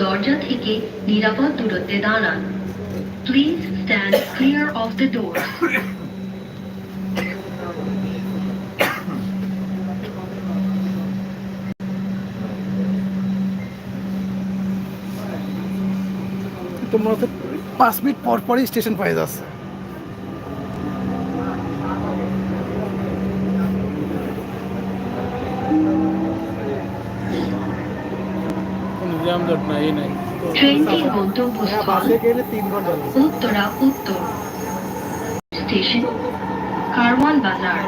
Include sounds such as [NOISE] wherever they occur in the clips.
দরজা থেকে নিরাপদ দূরত্বে দাঁড়ান। Please stand clear of the door তোমরা তো পাঁচ মিনিট পর পরই স্টেশন পাই যাচ্ছে। কোনো জ্যাম জট নাই এই নাই ট্রেনটির গন্তব্যস্থল। উত্তরা উত্তর স্টেশন, কারওয়ান বাজার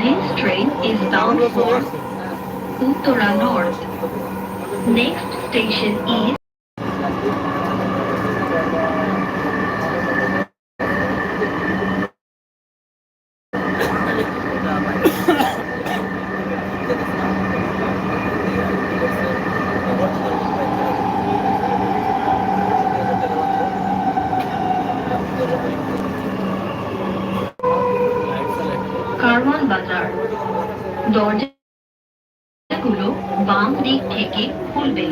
This train is bound for Uttara North. Next station is Karwan বাজার দরজাগুলো বাম দিক থেকে খুলবে।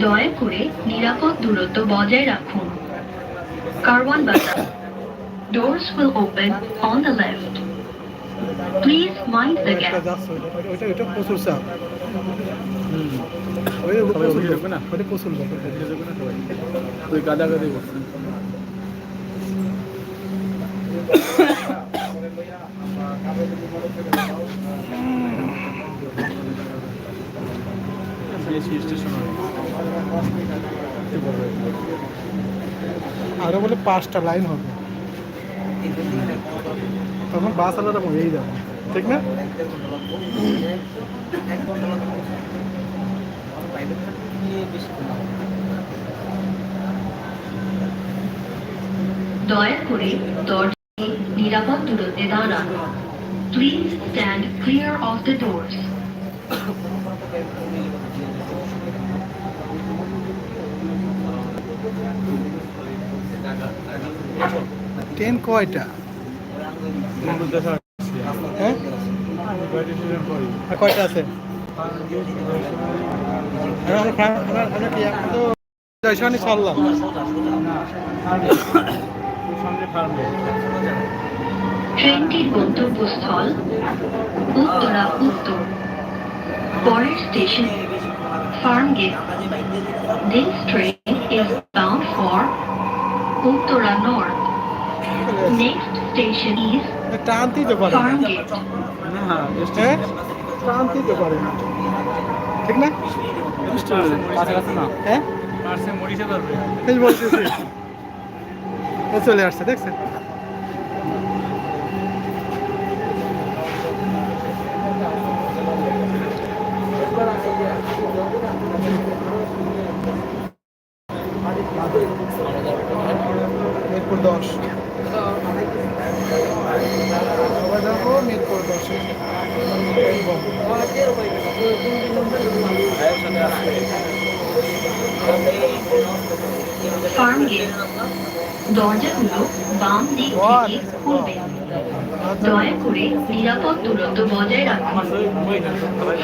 দয়া করে নিরাপদ দূরত্ব বজায় রাখুন। কারওয়ান বাজার। Doors will open on the left. Please mind the gap. প্রচুর চাপ প্রচুর না? প্রচুর ওই গাদা গাদি স্টেশন [LAUGHS] আরও বলে পাঁচটা লাইন হবে। তখন বাস আলাদা হয়েই যাবে ঠিক না? দয়া করে দরজাকে নিরাপদ দূরত্বে দাঁড়ান। Please stand clear of the doors train কয়টা? হ্যাঁ? কয়টা আছে? আর আমরা ফ্রা- ট্রেনটির গন্তব্যস্থল উত্তরা উত্তর। পরের station Farmgate. This train is bound for Uttara North. Next station is টানতেই তো পারে। না। Farmgate. হ্যাঁ? টানতেই তো পারে না। ঠিক না? কাছাকাছি না। হ্যাঁ? চলে আসছে দেখছেন? মিরপুর দশ। দরজাগুলো বাম দিক থেকে খুলবে। দয়া করে নিরাপদ দূরত্ব বজায় রাখুন।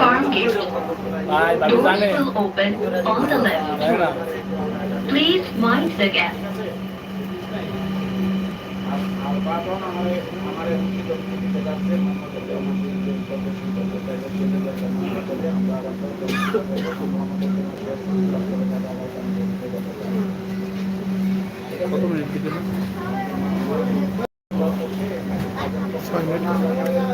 বাবু Doors জানে will open on. তাই না Please mind the gap. কত মিনিট দিতে ছয় মিনিট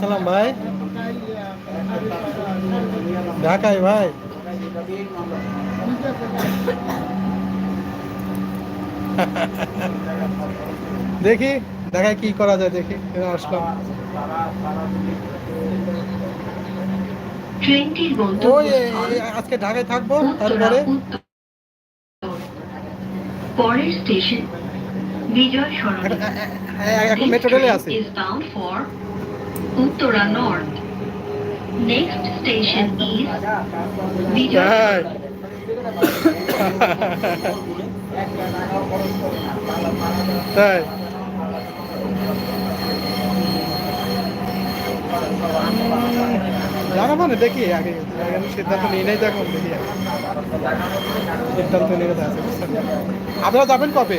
সালাম ভাই। ঢাকায় ভাই? দেখি ঢাকায় কি করা যায় দেখি আসলাম। ওই আজকে ঢাকায় থাকব তারপরে? পরের স্টেশন বিজয় সরণি। এখন মেট্রো রেলে আছে। Uttara North. Next station is Vijay. তাই তাই জানাব না দেখি, আগে সিদ্ধান্ত নিয়ে নাই দেখুন দেখি সিদ্ধান্ত নিয়ে আছে আপনারা যাবেন কবে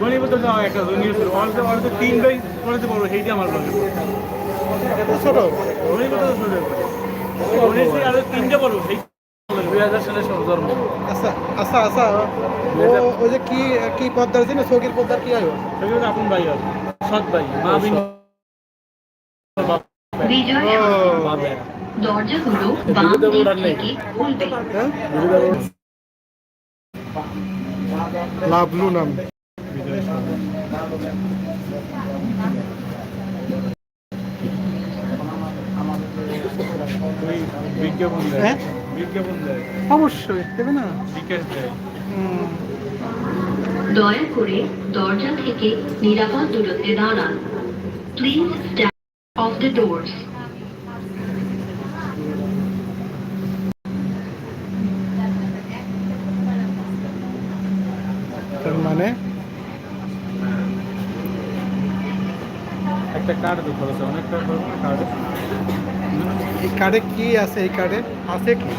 যা দেখছি গণিপদ্দার যাওয়া একটা নিউজ অল্প অল্প তিন ভাই পড়াতে পারব সেইটা আমার বলে এত ছোট। গণিপদ্দার ছোট। গণিত আরও তিনটে পড়ব সেই দুই হাজার সালে জন্ম আচ্ছা আচ্ছা আচ্ছা। ওই যে কি কি পদ্মার ছিল চৌকির পদ্মার কি হয়? আপন ভাই সৎ ভাই মা বিন বিজয় ও। সরণি বাবা দরজাগুলো বাম দিক থেকে খুলবে হ্যাঁ? লাভলু নাম। বিজ্ঞাপন দেয়? বিজ্ঞাপন দেয় অবশ্যই দেবে না? বিকাশ দেয় দয়া করে দরজা থেকে নিরাপদ দূরত্বে দাঁড়ান। Please stand of the doors মানে? একটা কার্ড খরচ হয়, খরচ না কার্ড এই কার্ডে কি আছে এই কার্ডে আছে কি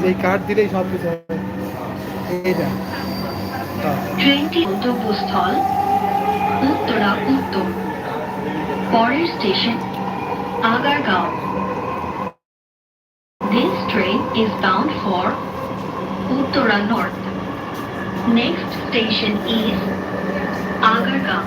যে এই কার্ড দিলেই সব কিছু হবে এইটা। ট্রেনটি গন্তব্যস্থল উত্তরা উত্তর পরের station Agargaon This train is bound for Uttara North. Next station is Agargaon.